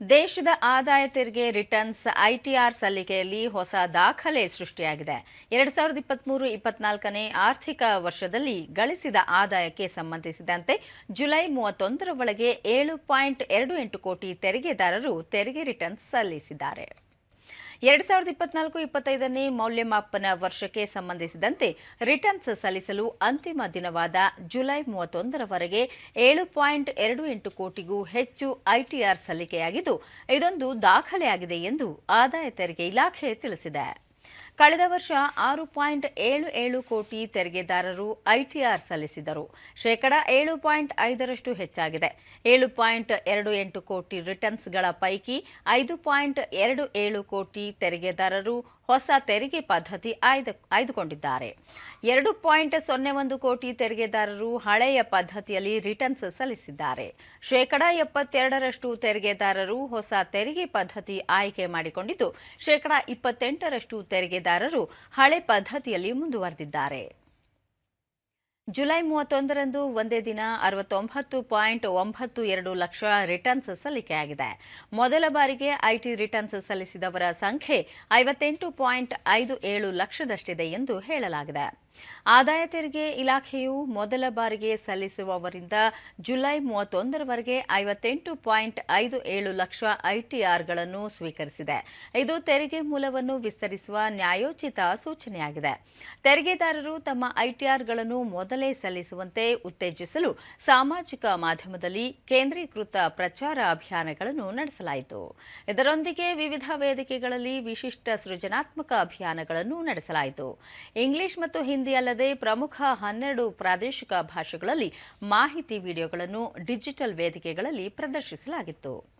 ದೇಶದ ಆದಾಯ ತೆರಿಗೆ ರಿಟರ್ನ್ಸ್ ಐಟಿಆರ್ ಸಲ್ಲಿಕೆಯಲ್ಲಿ ಹೊಸ ದಾಖಲೆ ಸೃಷ್ಟಿಯಾಗಿದೆ. ಎರಡ್ ಸಾವಿರದ ಇಪ್ಪತ್ಮೂರು ಇಪ್ಪತ್ನಾಲ್ಕನೇ ಆರ್ಥಿಕ ವರ್ಷದಲ್ಲಿ ಗಳಿಸಿದ ಆದಾಯಕ್ಕೆ ಸಂಬಂಧಿಸಿದಂತೆ ಜುಲೈ ಮೂವತ್ತೊಂದರ ಒಳಗೆ ಏಳು ಪಾಯಿಂಟ್ ಎರಡು ಎಂಟು ಕೋಟಿ ತೆರಿಗೆದಾರರು ತೆರಿಗೆ ರಿಟರ್ನ್ಸ್ ಸಲ್ಲಿಸಿದ್ದಾರೆ. ಎರಡ್ ಸಾವಿರದ ಇಪ್ಪತ್ನಾಲ್ಕು ಇಪ್ಪತ್ತೈದನೇ ಮೌಲ್ಯಮಾಪನ ವರ್ಷಕ್ಕೆ ಸಂಬಂಧಿಸಿದಂತೆ ರಿಟರ್ನ್ಸ್ ಸಲ್ಲಿಸಲು ಅಂತಿಮ ದಿನವಾದ ಜುಲೈ ಮೂವತ್ತೊಂದರವರೆಗೆ ಏಳು ಪಾಯಿಂಟ್ ಎರಡು ಎಂಟು ಕೋಟಿಗೂ ಹೆಚ್ಚು ಐಟಿಆರ್ ಸಲ್ಲಿಕೆಯಾಗಿದ್ದು, ಇದೊಂದು ದಾಖಲೆಯಾಗಿದೆ ಎಂದು ಆದಾಯ ತೆರಿಗೆ ಇಲಾಖೆ ತಿಳಿಸಿದೆ. ಕಳೆದ ವರ್ಷ ಆರು ಪಾಯಿಂಟ್ ಏಳು ಏಳು ಕೋಟಿ ತೆರಿಗೆದಾರರು ಐಟಿಆರ್ ಸಲ್ಲಿಸಿದರು ಶೇಕಡ ಏಳು ಪಾಯಿಂಟ್ ಐದರಷ್ಟು ಹೆಚ್ಚಾಗಿದೆ. ಏಳು ಪಾಯಿಂಟ್ ಎರಡು ಎಂಟು ಕೋಟಿ ರಿಟರ್ನ್ಸ್ಗಳ ಪೈಕಿ ಐದು ಪಾಯಿಂಟ್ ಎರಡು ಏಳು ಕೋಟಿ ತೆರಿಗೆದಾರರು ಹೊಸ ತೆರಿಗೆ ಪದ್ಧತಿ ಆಯ್ದ, ಆಯ್ದುಕೊಂಡಿದ್ದಾರೆ. ಎರಡು ಪಾಯಿಂಟ್ ಸೊನ್ನೆ ಒಂದು ಕೋಟಿ ತೆರಿಗೆದಾರರು ಹಳೆಯ ಪದ್ಧತಿಯಲ್ಲಿ ರಿಟರ್ನ್ಸ್ ಸಲ್ಲಿಸಿದ್ದಾರೆ. ಶೇಕಡಾ ಎಪ್ಪತ್ತೆರಡರಷ್ಟು ತೆರಿಗೆದಾರರು ಹೊಸ ತೆರಿಗೆ ಪದ್ಧತಿ ಆಯ್ಕೆ ಮಾಡಿಕೊಂಡಿದ್ದು, ಶೇಕಡಾ ಇಪ್ಪತ್ತೆಂಟರಷ್ಟು ತೆರಿಗೆದಾರರು ಹಳೆ ಪದ್ಧತಿಯಲ್ಲಿ ಮುಂದುವರೆದಿದ್ದಾರೆ. ಜುಲೈ ಮೂವತ್ತೊಂದರಂದು ಒಂದೇ ದಿನ ಅರವತ್ತೊಂಬತ್ತು ಪಾಯಿಂಟ್ ಒಂಬತ್ತು ಎರಡು ಲಕ್ಷ ರಿಟರ್ನ್ಸ್ ಸಲ್ಲಿಕೆಯಾಗಿದೆ. ಮೊದಲ ಬಾರಿಗೆ ಐಟಿ ರಿಟರ್ನ್ಸ್ ಸಲ್ಲಿಸಿದವರ ಸಂಖ್ಯೆ ಐವತ್ತೆಂಟು ಪಾಯಿಂಟ್ ಐದು ಏಳು ಲಕ್ಷದಷ್ಟಿದೆ ಎಂದು ಹೇಳಲಾಗಿದೆ. ಆದಾಯ ತೆರಿಗೆ ಇಲಾಖೆಯು ಮೊದಲ ಬಾರಿಗೆ ಸಲ್ಲಿಸುವವರಿಂದ ಜುಲೈ ಮೂವತ್ತೊಂದರವರೆಗೆ ಐವತ್ತೆಂಟು ಪಾಯಿಂಟ್ ಐದು ಏಳು ಲಕ್ಷ ಐಟಿಆರ್ಗಳನ್ನು ಸ್ವೀಕರಿಸಿದೆ. ಇದು ತೆರಿಗೆ ಮೂಲವನ್ನು ವಿಸ್ತರಿಸುವ ನ್ಯಾಯೋಚಿತ ಸೂಚನೆಯಾಗಿದೆ. ತೆರಿಗೆದಾರರು ತಮ್ಮ ಐಟಿಆರ್ಗಳನ್ನು ಮೊದಲೇ ಸಲ್ಲಿಸುವಂತೆ ಉತ್ತೇಜಿಸಲು ಸಾಮಾಜಿಕ ಮಾಧ್ಯಮದಲ್ಲಿ ಕೇಂದ್ರೀಕೃತ ಪ್ರಚಾರ ಅಭಿಯಾನಗಳನ್ನು ನಡೆಸಲಾಯಿತು. ಇದರೊಂದಿಗೆ ವಿವಿಧ ವೇದಿಕೆಗಳಲ್ಲಿ ವಿಶಿಷ್ಟ ಸೃಜನಾತ್ಮಕ ಅಭಿಯಾನಗಳನ್ನು ನಡೆಸಲಾಯಿತು. ಇಂಗ್ಲಿಷ್ ಮತ್ತು ಹಿಂದಿ ಅಲ್ಲದೆ ಪ್ರಮುಖ ಹನ್ನೆರಡು ಪ್ರಾದೇಶಿಕ ಭಾಷೆಗಳಲ್ಲಿ ಮಾಹಿತಿ ವಿಡಿಯೋಗಳನ್ನು ಡಿಜಿಟಲ್ ವೇದಿಕೆಗಳಲ್ಲಿ ಪ್ರದರ್ಶಿಸಲಾಗಿತ್ತು.